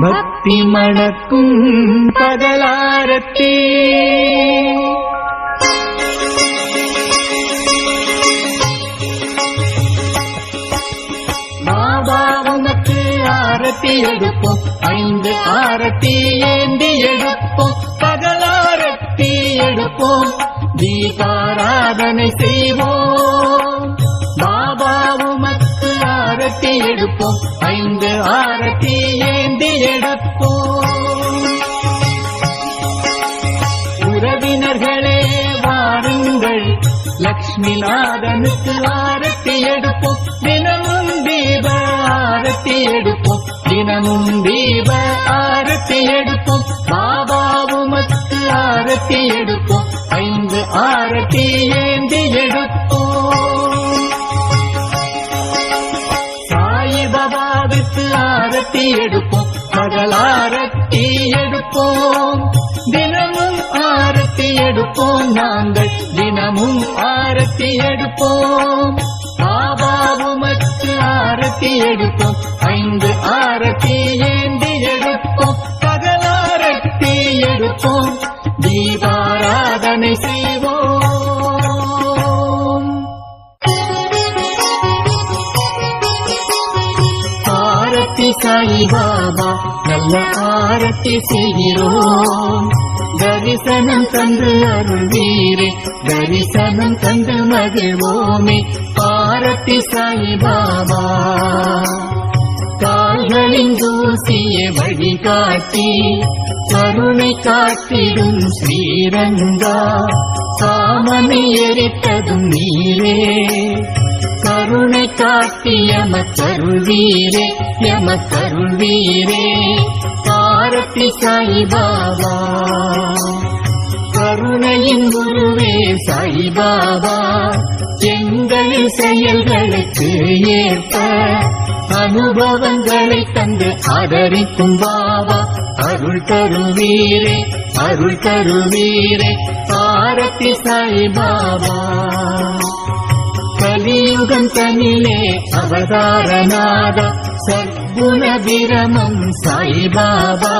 பக்தி மணக்கும் பகலாரத்தி. பாபா ஆரத்தி எடுப்போம். ஐந்து ஆரத்தி ஏந்தி எடுப்போம். பகலாரத்தி எடுப்போம். தீபாராதனை செய்வோம். ஆரத்தி எடுப்போம். ஐந்து ஆரத்தி ஏந்தி எடுப்போம். உறவினர்களே வாருங்கள். லக்ஷ்மி நாதனுக்கு ஆரத்தி எடுப்போம். தினமும் தீப ஆரத்தி எடுப்போம். தினமும் தீப ஆரத்தி எடுப்போம். பாபாவுமத்து ஆரத்தி எடுப்போம். எடுப்போம். மகள் ஆரத்தி எடுப்போம். தினமும் ஆரத்தி எடுப்போம். நாங்கள் தினமும் ஆரத்தி எடுப்போம். பாபாவுமக்கு ஆரத்தி எடுப்போம். நல்ல ஆரத்தி செய்கிறோம். தரிசனம் தந்து அருள்வீரே தரிசனம் தந்து மகிழ்வோமே. ஆரத்தி சாய்பாபா. கால்களின் தூசிய வழிகாட்டி கருணை காட்டிடும் ஸ்ரீரங்கா. சாமனை எரித்ததும் நீரே. கருணை காட்டி எமக்கருள்வீரே எமக்கருள்வீரே பாரதி சாய்பாபா கருணையின் குருவே சாய்பாபா எங்கள் செயல்களுக்கு ஏற்ப அனுபவங்களை தந்து ஆதரிக்கும் பாபா. அருள் தருவீரே அருள் தருவீரே பாரதி சாய்பாபா கலியுகம் தனிலே அவதாரநாத சத்குண விரமம் சாய்பாபா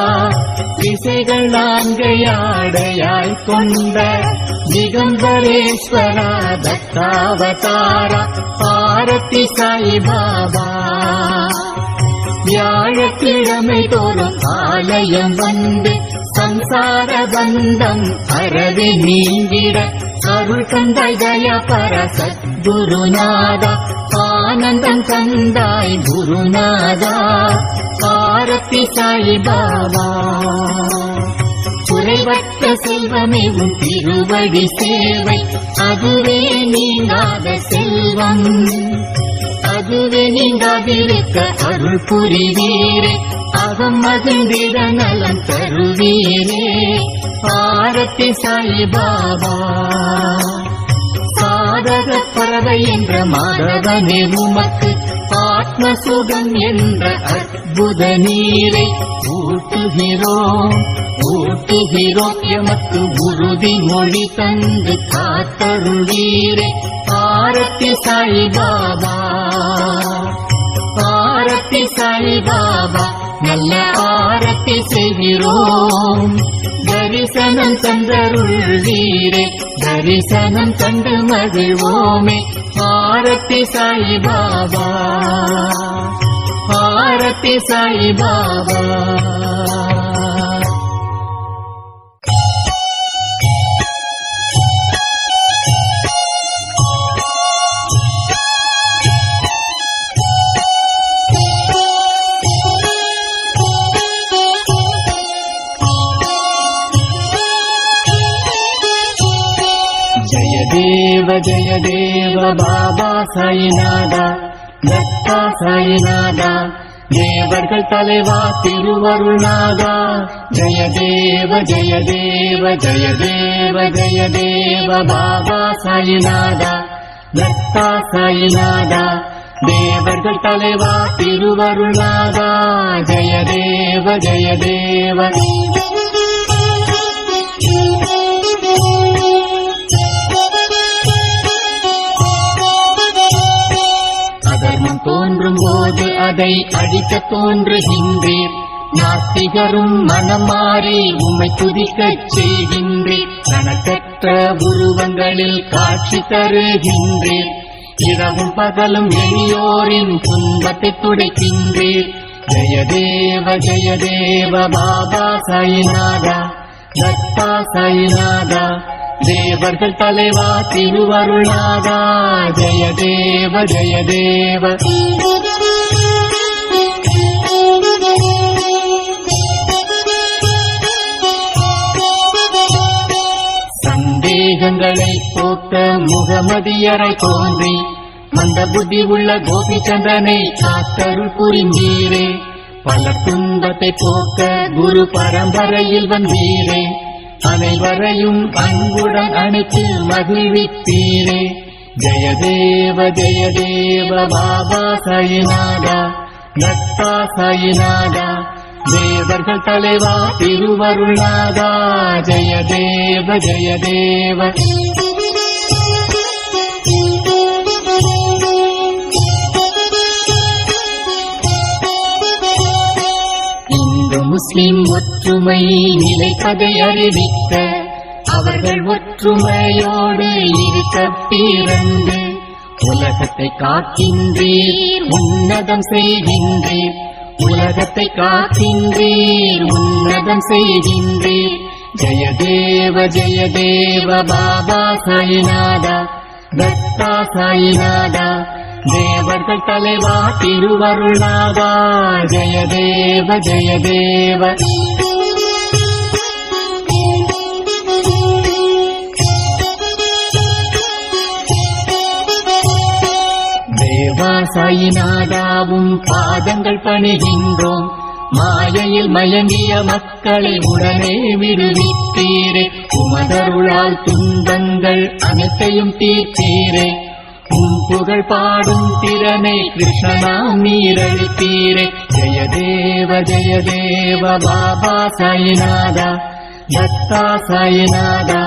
திசைகள் நான்கையாடையாய் கொண்ட திகம்பரேஸ்வரா தத்தாவதாரா பாரதி சாய்பாபா வியாழக்கிழமை தோறும் ஆலயம் வந்து சம்சார பந்தம் அறவி நீங்கிட அருள் தந்தாய் தயா பர குருநாதா ஆனந்தம் தந்தாய் குருநாதா. பாரத்தி சாய் பாபா. குறைவற்ற செல்வமே உன் திருவடி சேவை. அதுவே நீங்காத செல்வம். அதுவே நீங்காதிருக்க அருள் புரிவீரே. அவம் மகிழ்ந்திட நலம் தருவீரே. பாரத்தி சாய் பாபா சாதக பறவை என்ற மாதவனே உமக்கு ஆத்ம சுகம் என்ற அற்புத நீரை ஊட்டுகிறோம். ஊட்டுகிறோம் எமக்கு உறுதி மொழி தந்து காத்தருளீரே. பாரத்தி சாய் பாபா ஆரத்தி சாய் பாபா நல்ல ஆரத்தி செய்கிறோம். தரிசனம் தந்தருள் வீரே தரிசனம் தந்து மகிழ்வோமே. ஆரத்தி சாய் பாபா ஆரத்தி சாய் பாபா ஜய தேவ ஜய தேவ பாபா சாயிநாதா தத்தா சாயிநாதா தேவர்கள் தலைவா திருவருணாதா ஜய தேவ ஜய தேவ ஜய தேவ ஜய தேவ பாபா சாயிநாதா தத்தா சாயிநாதா தேவர்கள் தலைவா திருவருணாதா ஜய தேவ ஜய தேவ தோன்றும் போது அதை அழிக்க தோன்றுகின்றேன். நாத்திகரும் மனமாறி உமை உம்மை துதிக்கச் செய்கின்றேன். கணக்கற்ற உருவங்களில் காட்சி தருகின்றேன். இரவும் பகலும் எளியோரின் துன்பத்தை துடைக்கின்றேன். ஜெயதேவ ஜெயதேவ பாபா சாயிநாதா தத்தா சாயிநாதா தேவர்கள் தலைவா திருவருளாதா ஜெய தேவ ஜெய தேவ. சந்தேகங்களை போக்க முகமதியரை தோன்றி மந்த புத்தி உள்ள கோபிச்சந்திரனை காத்தருள் புரிந்தீரே. பல துன்பத்தை போக்க குரு பரம்பரையில் வந்தீரே. அனைவரையும் அன்புடன் அணைத்து மகிழ்விப்பீரே. ஜய தேவ ஜய தேவ பாபா சயநாதா தத்தா சயநாதா தேவர்கள் தலைவா திருவருளாதா ஜய தேவ. முஸ்லிம் ஒற்றுமை நிலை கதை அறிவிக்க அவர்கள் ஒற்றுமையோடு இருக்க பிறந்து உலகத்தை காக்கின்றீர் உன்னதம் செய்கின்றீர். உலகத்தை காக்கின்றீர் உன்னதம் செய்கின்றீர். ஜெயதேவ ஜெயதேவ பாபா சாய்நாதா. தத்தா சாயிநாதா தேவர்கள் தலைவா திருவருளாதா. ஜெய தேவ தேவா. சாயிநாதாவும் பாதங்கள் பணிகின்றோம். மாயையில் மயங்கிய மக்களை உடனே விடுவித்தீரே. உமதருளால் துன்பங்கள் அனைத்தையும் தீர்த்தீரே. உம் புகழ் பாடும் திறனை கிருஷ்ணனா நீரழித்தீரே ஜெயதேவ ஜெயதேவ பாபா சாயிநாதா தத்தா சாயிநாதா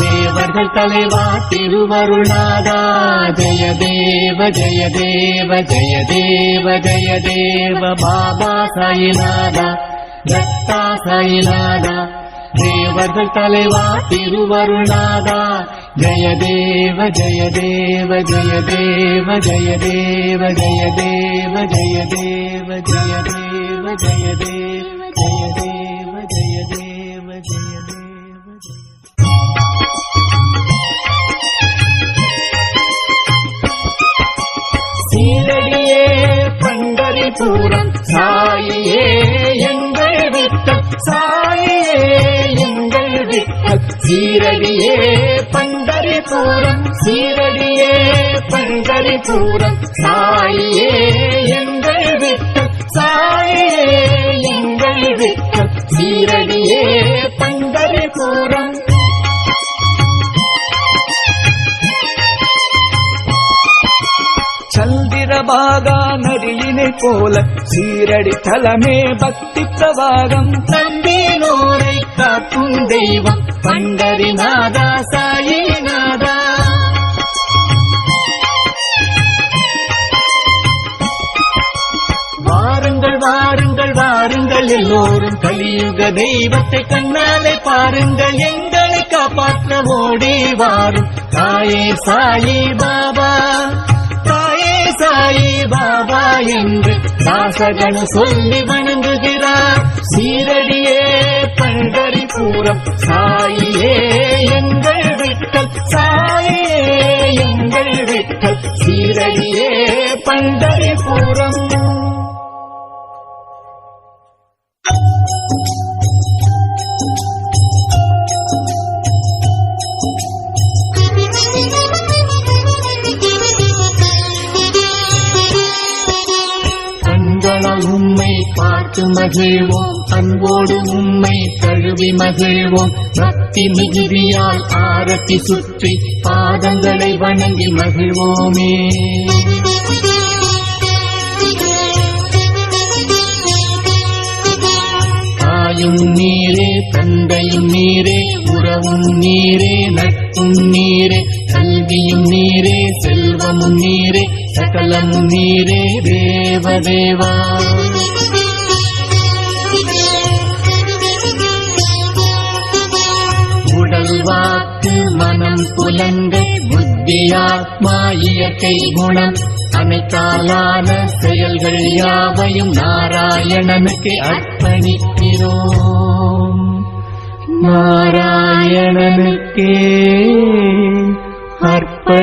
தேவர்கள் தலைவா திருவருளாதா ஜெயதேவ ஜெயதேவ ஜெயதேவ ஜெயதேவ பாபா சாயிநாதா தத்தா சாயிநாதா தேவர்கள் தலைவா திருவருளாதா ஜெயதேவ ஜெயதேவ ஜெயதேவ ஜெயதேவ ஜெயதேவ ஜெயதேவ ஜெயதேவ ஜெயதேவ ஜெயதேவ பூரம். சாயியே எங்கள் விட்டல். சாயியே எங்கள் விட்டல். சீரடியே பண்டரி பூரம். சீரடியே பண்டரி பூரம். சாயியே எங்கள் விட்டல். சாயியே எங்கள் விட்டல். சீரடியே பண்டரி பூரம். சல்வ சந்திரபாகா நதியினை போல சீரடி தலமே பக்தி பிரவாகம் தந்தினோரை காக்கும் தெய்வம் பண்டரிநாதா சாயிநாதா வாருங்கள் வாருங்கள் வாருங்கள் எல்லோரும் கலியுக தெய்வத்தை கண்ணாலே பாருங்கள் எங்களை காப்பாற்ற ஓடி வாரும். தாயே சாயி பாபா. பாபா என்று தாசகன் சொல்லி வணங்குகிறார். சீரடியே பண்டரிபுரம் சாயியே எங்கள் விட்டல் சாயியே எங்கள் விட்டல் சீரடியே பண்டரிபுரம் கண்களால் மகிழ்வோம். அன்போடு உம்மை தழுவி மகிழ்வோம். பக்தி மிகுதியால் ஆரத்தி சுற்றி பாதங்களை வணங்கி மகிழ்வோமே. தாயும் நீரே தந்தையும் நீரே உறவும் நீரே நட்பும் நீரே கல்வியும் நீரே செல்வமும் நீரே சகலமும் நீரே தேவதேவா புலன்கள் புத்தியாத்மா இயற்கை குணம் அனைத்தாலான செயல்கள் யாவையும் நாராயணனுக்கு அர்ப்பணிக்கிறோம். நாராயணனுக்கே அர்ப்பணிக்கிறோம்.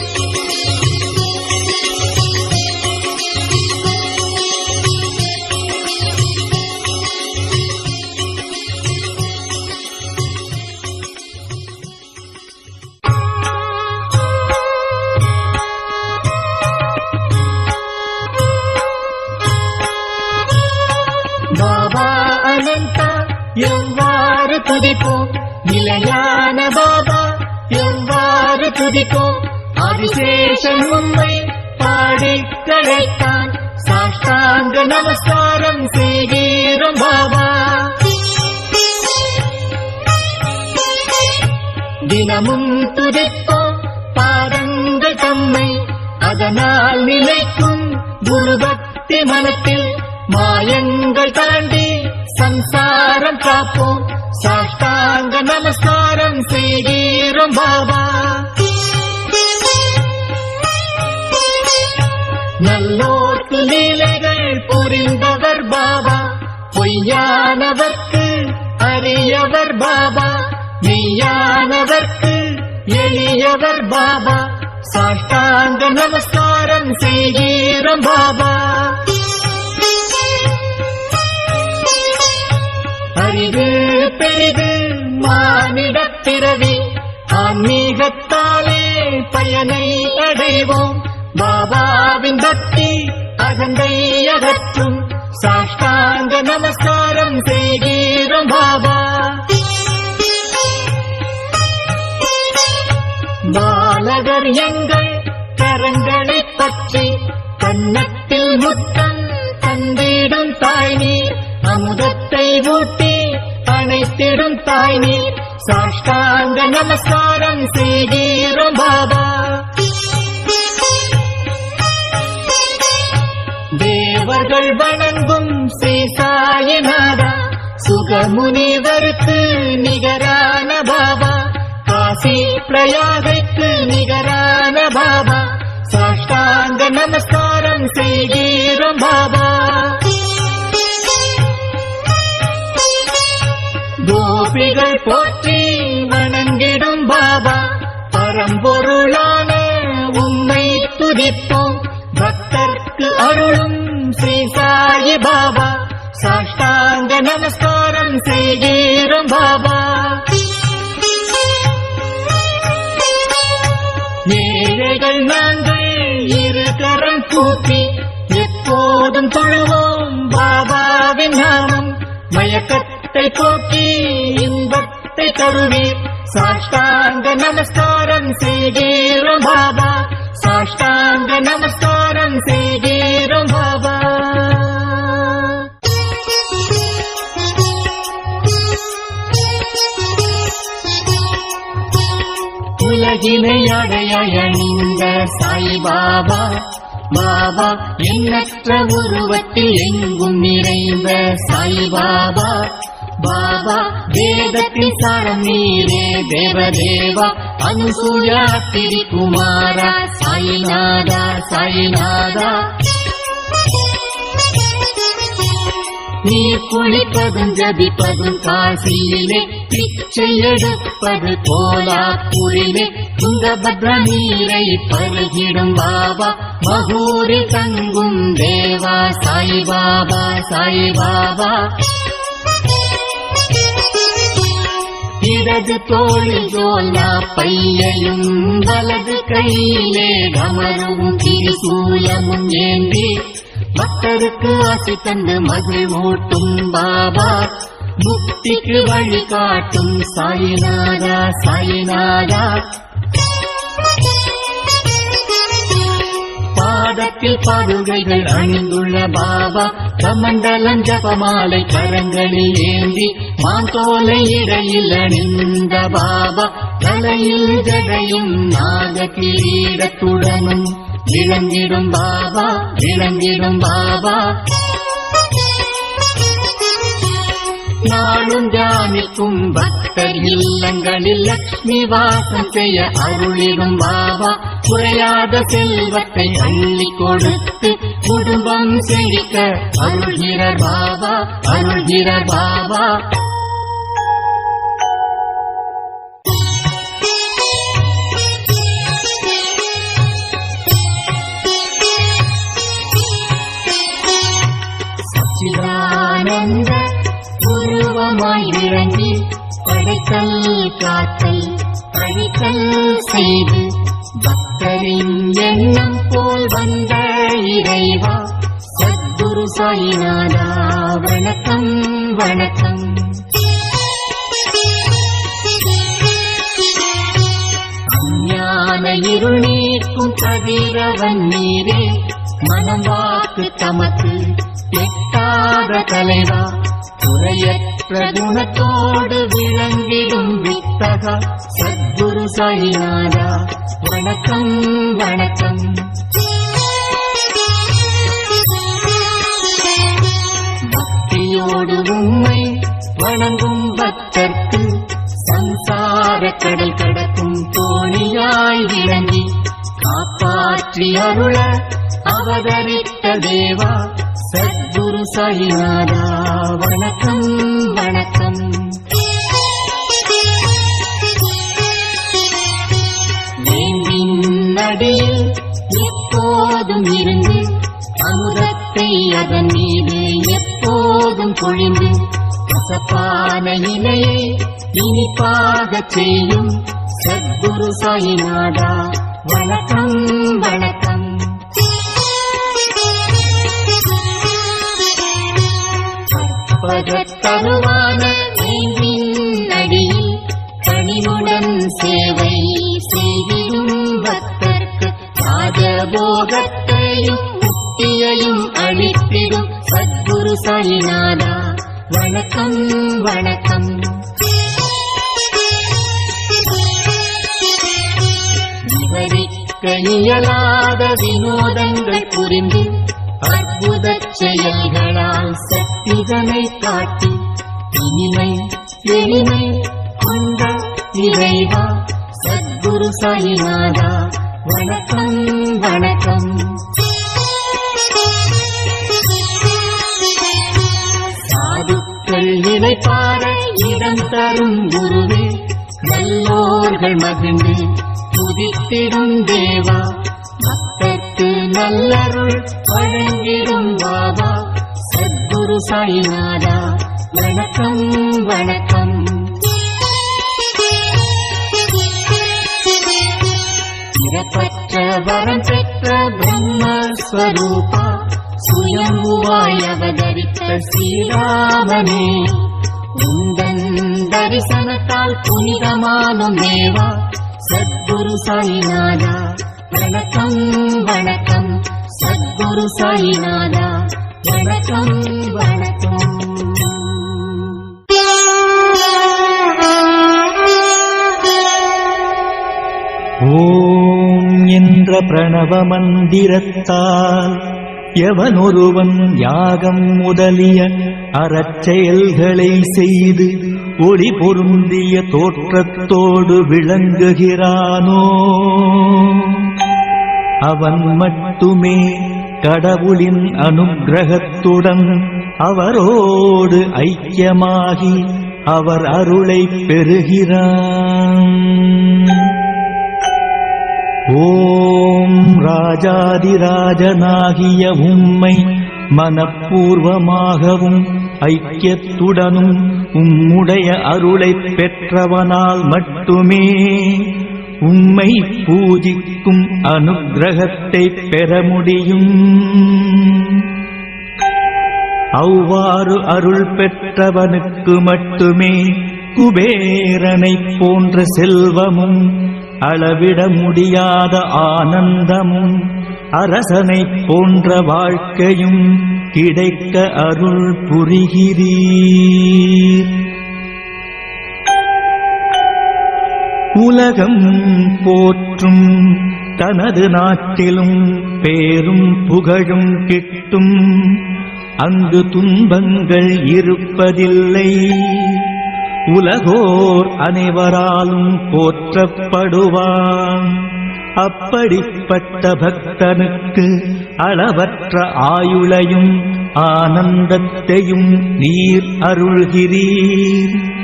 துதிப்போம். நிலையான பாபா எவ்வாறு துதிப்போம்? ஆதிசேஷன் உண்மை பாடி கழைத்தான் சாஷ்டாங்க நமஸ்காரம் செய்கிறோம் பாபா. தினமும் துதிப்போம் பாதங்கள் தம்மை. அதனால் நிலைக்கும் குருபக்தி மனத்தில் மாயங்கள் தாண்டி சம்சாரம் காப்போம். சாஷ்டாங்க நமஸ்காரம் செய்கிறோம் பாபா. நல்லோர்க்கு லீலைகள் புரிந்தவர் பாபா. பொய்யானவர்க்கு அறியவர் பாபா. மெய்யானவர்க்கு எளியவர் பாபா. சாஷ்டாங்க நமஸ்காரம் செய்கிறோம் பாபா. அறிவு பெரிது மானிடப் பிறவி. ஆன்மீகத்தாலே பயனை அடைவோம். பாபாவின் பக்தி அகந்தை அகற்றும். சாஷ்டாங்க நமஸ்காரம் செய்கிறோம் பாபா. பாலகர் எங்கள் கரங்களை பற்றி கன்னத்தில் முத்தம் தந்திடும் தாய் நீர் அமுதத்தை ஊட்டி அனைத்திடும் தாய் நீர் சாஷ்டாங்க நமஸ்காரம் செய்கிறோம் பாபா. தேவர்கள் வணங்கும் சேசாயநாதா சுகமுனிவருக்கு நிகரான பாபா. காசி பிரயாகைக்கு நிகரான பாபா. சாஷ்டாங்க நமஸ்காரம் செய்கிறோம் போற்றி வணங்கிடும் பாபா. பரம்பொருளான உம்மை துதிப்போம். பக்தர்க்கு அருளும் ஸ்ரீ சாயி பாபா. சாஷ்டாங்க நமஸ்காரம் செய்கிறோம் பாபா. ஏழைகள் நாங்கள் இரு கரம் கூப்பி எப்போதும் தொழுவோம். பாபாவின் நாமம் மயக்கத்தை போக்கி தருவீர் சாஷ்டாங்க நமஸ்காரம் செய்கிறோம் பாபா. சாஷ்டாங்க நமஸ்காரம் செய்கிறோம் பாபா. உலகினை அடைய அணிந்த சாய் பாபா. பாபா எண்ணற்ற உருவத்தில் எங்கும் நிறைந்த சாய் பாபா வேதத்தின் சாரம் நீரே தேவதேவா அனுசூயா திரிகுமாரா சாயிநாதா சாயிநாதா. நீர் குளிப்பதும் ஜபிப்பதும் காசியிலே பிச்சை எடுப்பது போலா கோலாப்பூரிலே துங்கபத்ர நீரை பருகிடும் பாபா மகூரில் தங்கும் தேவா சாய் பாபா சாய் பாபா இடது தோளில் ஜோலா பையையும் வலது கையிலே கமரும் திரிசூலமும் ஏந்தி பக்தருக்கு ஆசை தந்து மகிழ்வூட்டும் பாபா. முக்திக்கு வழி காட்டும் சாயிநாதா சாயிநாதா. பாதத்தில் பாதுகைகள் அணிந்துள்ள பாபா. கமண்டலம் ஜபமாலை கரங்களில் ஏந்தி மாந்தோலை இடையில் அணிந்த பாபா தலையில் ஜடையும் நாக கிரீடத்துடனும் இழந்திடும் பாபா இழந்திடும் பாபா. நாளும் தியானிக்கும் பக்தர் இல்லங்களில் லக்ஷ்மி வாசம் செய்ய அருளிடும் பாபா. குறையாத செல்வத்தை அள்ளி கொடுத்து குடும்பம் செழிக்க அருள்கிற பாபா அருள்கிற பாபா. உருவமாய் விளங்கி படைத்தல் காத்தல் பழித்தல் செய்து பக்தரின் எண்ணம் போல் வந்த இறைவா சத்குரு சாயிநாதா வணக்கம் வணக்கம். அஞ்ஞான இருள் நீக்கும் கதிரவன் நீரே மனம் வாக்கு தமக்கு எட்டாத தலைவா. குறையற்ற குணத்தோடு விளங்கிடும் வித்தகா சத்குரு சாயிநாதா வணக்கம் வணக்கம். பக்தியோடு உண்மை வணங்கும் பக்தர்க்கு சம்சார கடல் கடக்கும் தோணியாய் விளங்கி காப்பாற்றி அருள அவதரித்த தேவா சத்குரு சாயிநாதா. வணக்கம் வணக்கம். வேம்பின் நடியில் எப்போதும் இருந்து அமுதத்தை அதன் மீது எப்போதும் பொழிந்து கசப்பான இலையை இனிப்பாக செய்யும் சத்குரு சாயிநாதா. வணக்கம் வணக்கம். பகத்தருவான அடியில் கனிவுடன் சேவை செய்திடும் பக்தர்க்கு ராஜபோகத்தையும் முக்தியையும் அளித்திடும் சத்குரு சாயிநாதா வணக்கம் வணக்கம். விவரிக்க இயலாத வினோதங்கள் புரிந்து அற்புத செயல்களால் சக்திதனை காட்டி. இனிமை எளிமை கொண்ட இறைவா சத்குரு சாயிநாதா வணக்கம் வணக்கம். சாதுக்கள் நினைப்பார இடம் தரும் குருவே நல்லோர்கள் மகிழ்ந்து துதித்திடும் தேவா. நமக்கு நல்லருள் வழங்கிடும் பாபா. சத்குரு சாய்நாதா வணக்கம் வணக்கம். பிறப்பற்ற வரம் பெற்ற பிரம்மஸ்வரூபா சுயம்புவாய் அவதரித்த ஸ்ரீராமனே. உந்தன் தரிசனத்தால் புனிதமானும் தேவா சத்குரு சாய்நாதா. வணக்கம் வணக்கம். சத்குரு சாயிநாதா. வணக்கம் வணக்கம். ஓம் என்ற பிரணவ மந்திரத்தால் எவனொருவன் யாகம் முதலிய அறச்செயல்களை செய்து ஒளி பொருந்திய தோற்றத்தோடு விளங்குகிறானோ? அவன் மட்டுமே கடவுளின் அனுக்கிரகத்துடன் அவரோடு ஐக்கியமாகி அவர் அருளை பெறுகிறான். ஓம் ராஜாதிராஜனாகிய உம்மை மனப்பூர்வமாகவும் ஐக்கியத்துடனும் உம்முடைய அருளைப் பெற்றவனால் மட்டுமே உம்மை பூஜிக்கும் அனுகிரகத்தை பெற முடியும். அவ்வாறு அருள் பெற்றவனுக்கு மட்டுமே குபேரனைப் போன்ற செல்வமும் அளவிட முடியாத ஆனந்தமும் அரசனைப் போன்ற வாழ்க்கையும் கிடைக்க அருள் புரிகிறீர். உலகம் போற்றும். தனது நாட்டிலும் பேரும் புகழும் கிட்டும். அங்கு துன்பங்கள் இருப்பதில்லை. உலகோர் அனைவராலும் போற்றப்படுவான். அப்படிப்பட்ட பக்தனுக்கு அளவற்ற ஆயுளையும் ஆனந்தத்தையும் நீர் அருள்கிறீர்.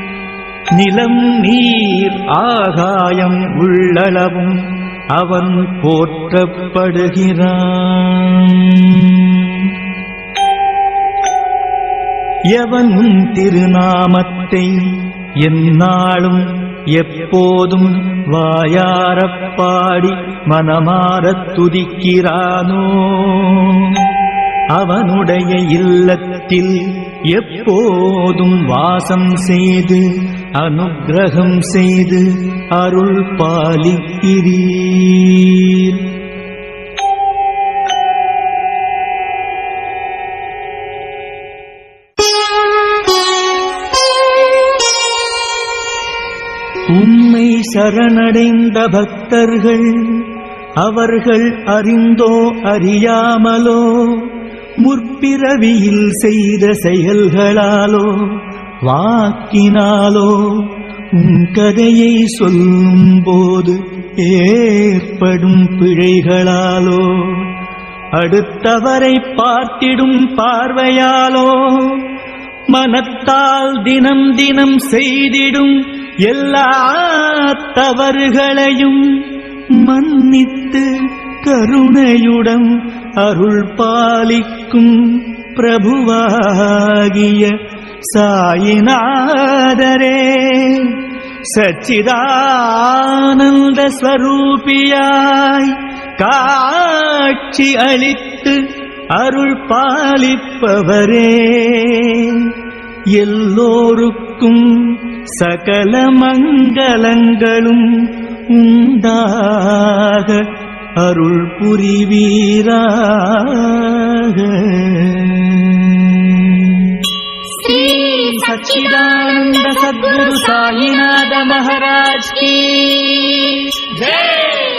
நிலம் நீர் ஆகாயம் உள்ளளவும் அவன் போற்றப்படுகிறான். எவனும் திருநாமத்தை எந்நாளும் எப்போதும் வாயாரப்பாடி மனமாரத் துதிக்கிறானோ? அவனுடைய இல்லத்தில் எப்போதும் வாசம் செய்து அனுக்கிரகம் செய்து அருள் பாலிக்கிறீர். உம்மை சரணடைந்த பக்தர்கள் அவர்கள் அறிந்தோ அறியாமலோ முற்பிறவியில் செய்த செயல்களாலோ வாக்கினாலோ உன் கதையை சொல்லும் போது ஏற்படும் பிழைகளாலோ அடுத்தவரை பார்த்திடும் பார்வையாலோ மனத்தால் தினம் தினம் செய்திடும் எல்லா தவறுகளையும் மன்னித்து கருணையுடன் அருள் பாலிக்கும் பிரபுவாகிய சாயிநாதரே. சச்சிதானந்த ஸ்வரூபியாய் காட்சி அளித்து அருள் பாலிப்பவரே. எல்லோருக்கும் சகல மங்களங்களும் உண்டாக அருள் புரிவீராக. श्रीसच्चिदानन्द सद्गुरु साईनाथ महाराज की। जय।